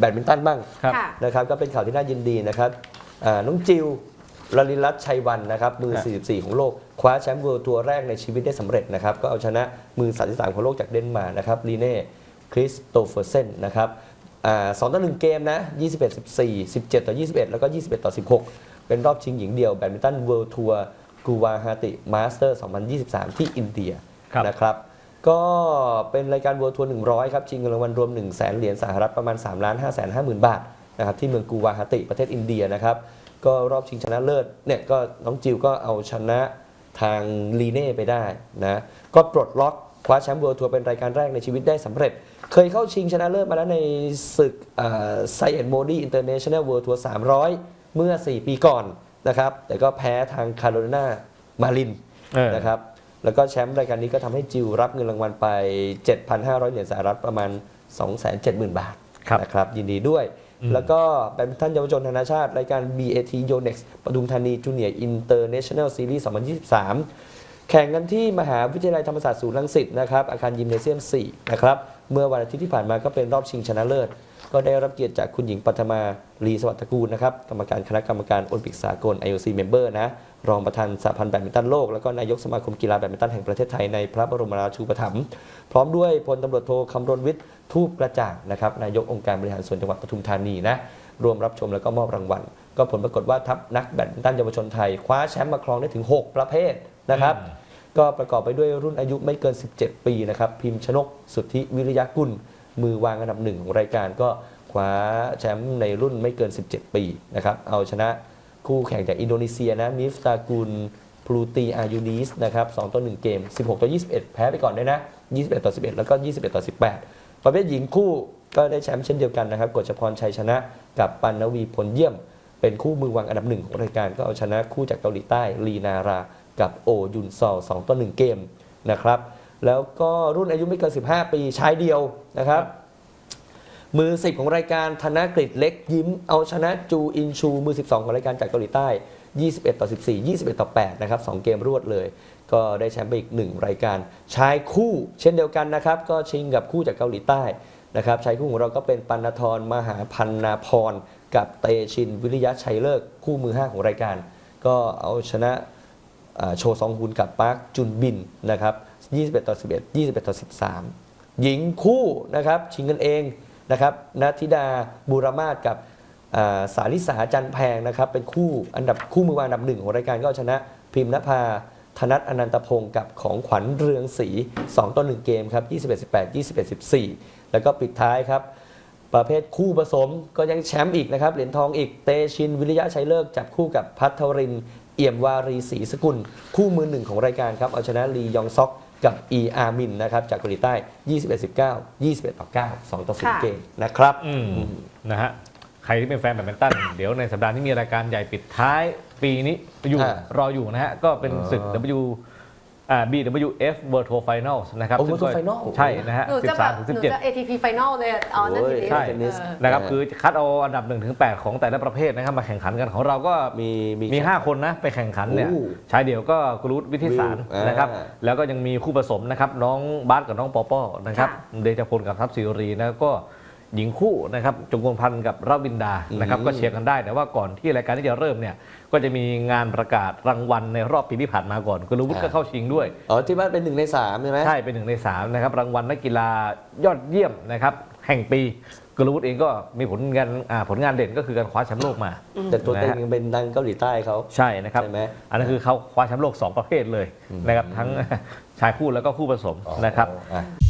แบดมินตันบ้างครับ ค่ะ นะครับก็เป็นข่าวที่น่ายินดีนะครับอ่าน้องจิวลลินรัตน์ชัยวันนะครับมือ ครับ44 ของโลก คว้าแชมป์เวิลด์ทัวร์แรกในชีวิตได้สำเร็จนะครับ ก็เอาชนะมือ 33 ของโลกจากเดนมาร์กนะครับลีเน่คริสโตเฟอร์เซนนะครับอ่าสองต่อหนึ่งเกมนะ 21 14 17 ต่อ 21 แล้วก็ 21 ต่อ 16 เป็นรอบชิงหญิงเดียวแบดมินตันเวิลด์ทัวร์กูวาฮาติมาสเตอร์ 2023 ที่อินเดียครับ นะครับ ก็เป็นรายการ World Tour 100 ครับ ชิงเงินรางวัลรวม 1 0 0 0 0แสนเหรียญสหรัฐประมาณ3ล้าน5แสน5หมื่นบาทนะครับที่เมืองกูวาฮาติประเทศอินเดียนะครับ ก็รอบชิงชนะเลิศเนี่ยก็น้องจิวก็เอาชนะทางลีเน่ไปได้นะก็ปลดล็อกคว้าแชมป์ World Tour เป็นรายการแรกในชีวิตได้สำเร็จ เคยเข้าชิงชนะเลิศมาแล้วในศึกไซเอ็นโมดีอินเตอร์เนชั่นแนลเวิลด์ทัวร์300 เมื่อ 4 ปีก่อนนะครับ แต่ก็แพ้ทางคาร์โรไลนามารินเออนะครับ แล้วก็แชมป์รายการนี้ก็ทำให้จิวรับเงินรางวัลไป 7,500 เหรียญสหรัฐประมาณ 270,000 บาทครับนะครับยินดีด้วยอืมแล้วก็แบดมินตันเยาวชนนานาชาติ รายการ BAT Yonex ปทุมธานีจูเนียร์อินเตอร์เนชั่นแนลซีรีส์2023 แข่งกันที่มหาวิทยาลัยธรรมศาสตร์ศูนย์รังสิตนะครับอาคารยิมเนเซียม 4 นะครับ เมื่อวันอาทิตย์ที่ผ่านมาก็เป็นรอบชิงชนะเลิศ ก็ได้รับเกียรติจากคุณหญิงปัทมาลีสวัสดิ์ตระกูลนะครับกรรมการคณะกรรมการโอลิมปิกสากล IOC Member นะรองประธานสหพันธ์แบดมินตันโลก แล้วก็นายกสมาคมกีฬาแบดมินตันแห่งประเทศไทยในพระบรมราชูปถัมภ์พร้อมด้วยพลตำรวจโทคำรณวิทย์ทูปกระจ่างนะครับนายกองค์การบริหารส่วนจังหวัดปทุมธานีนะรวมรับชมแล้วก็มอบรางวัล ก็ผลปรากฏว่าทัพนักแบดมินตันเยาวชนไทย คว้าแชมป์มาครองได้ถึง 6 ประเภทนะครับ ก็ประกอบไปด้วยรุ่นอายุไม่เกิน 17 ปีนะครับพิมพ์ชนกสุทธิวิริยกุล มือวางอันดับหนึ่งของรายการก็คว้าแชมป์ในรุ่นไม่เกิน 17 ปีนะครับเอาชนะคู่แข่งจากอินโดนีเซียนะมิฟตากุลพลูตีอายูนิสนะครับ2ต่อ1เกม 16 ต่อ 21 แพ้ไปก่อนด้วยนะ 21 ต่อ 11 แล้วก็ 21 ต่อ 18 ประเภทหญิงคู่ก็ได้แชมป์เช่นเดียวกันนะครับกฎชพรชัยชนะกับปันนวีผลเยี่ยม เป็นคู่มือวางอันดับหนึ่งของรายการก็เอาชนะคู่จากเกาหลีใต้ลีนารา กับโอยุนซอล2ต่อ1เกมนะครับ แล้วก็รุ่นอายุไม่เกิน 15 ปีชายเดียวนะครับ มือ 10 ของรายการธนกฤษเล็กยิ้มเอาชนะจูอินชู มือ 12 ของรายการจากเกาหลีใต้ 21 ต่อ 14 21 ต่อ 8 นะครับ 2 เกมรวดเลย ก็ได้แชมป์ไปอีก 1 รายการ ชายคู่เช่นเดียวกันนะครับ ก็ชิงกับคู่จากเกาหลีใต้นะครับชายคู่ของเราก็เป็นปัณธรมหาพันนาพร กับเตชินวิริยะชัยเลิกคู่มือ 5 ของรายการ ก็เอาชนะ โชซองฮุนกับปาร์คจุนบินนะครับ21 ต่อ 11 21 ต่อ 13 หญิงคู่นะครับชิงกันเองนะครับนัทธิดาบูรมาศกับสาลิสาจันแพงนะครับเป็นคู่อันดับคู่มือวางอันดับหนึ่งของรายการก็เอาชนะพิมพ์นภาธนัทอนันตพงศ์กับของขวัญเรืองศรี2ต่อ1เกมครับ21 18 21 14 แล้วก็ปิดท้ายครับประเภทคู่ผสมก็ยังแชมป์อีกนะครับเหรียญทองอีกเตชินวิริยะชัยเลิกจับคู่กับพัทริน เอี่ยมวารีศรีสกุล คู่มือหนึ่งของรายการครับเอาชนะลียองซอกกับอีอามินนะครับจากเกาหลีใต้ 21 19 21ต่อ9 2ต่อค่ะ0เกมนะครับอืมนะฮะใครที่เป็นแฟนแบดมินตัน เดี๋ยวในสัปดาห์นี้มีรายการใหญ่ปิดท้ายปีนี้อยู่อ่ารออยู่นะฮะ ก็เป็นศึกอ่า W อ่า BWF World Tour Finals นะครับโอ้ซึ่ง World Tour Final ใช่นะฮะหนูจะแบบ13ถึงหนู17 จะ ATP Final เลยอะอ๋อนั่นโอ้ยสิใช่เทนนิสเออ นะครับอ่าคือคัดเอาอันดับ1ถึง8ของแต่ละประเภทนะครับมาแข่งขันกันของเราก็มีมีมี 5 คนนะไปแข่งขันเนี่ยโอ้ชายเดี่ยวก็กรูดวิทิสารวิวอ่านนะครับแล้วก็ยังมีคู่ผสมนะครับน้องบาสกับน้องปอปอนะครับค่ะเดชพลกับทัพศิรีนะก็ หญิงคู่นะครับจงกลพันธ์กับราวินดานะครับอืมก็เชียร์กันได้ แต่ว่าก่อนที่รายการที่จะเริ่มเนี่ยก็จะมีงานประกาศรางวัลในรอบปีที่ผ่านมาก่อนกุลวุฒิก็เข้าชิงด้วยอ๋อที่บ้านเป็นหนึ่งในสามใช่ไหมใช่เป็นหนึ่งในสามนะครับรางวัลนักกีฬายอดเยี่ยมนะครับแห่งปีกุลวุฒิเองก็มีผลงานอ่าผลงานเด่นก็คือการคว้าแชมป์โลกมา แต่ตัวเต็งนะฮะยังเป็นดังเกาหลีใต้เขาใช่นะครับใช่ไหมอันนั้นคือเขาคว้าแชมป์โลก 2 ประเภทเลยนะครับทั้งชายคู่แล้วก็คู่ผสมนะครับอะพ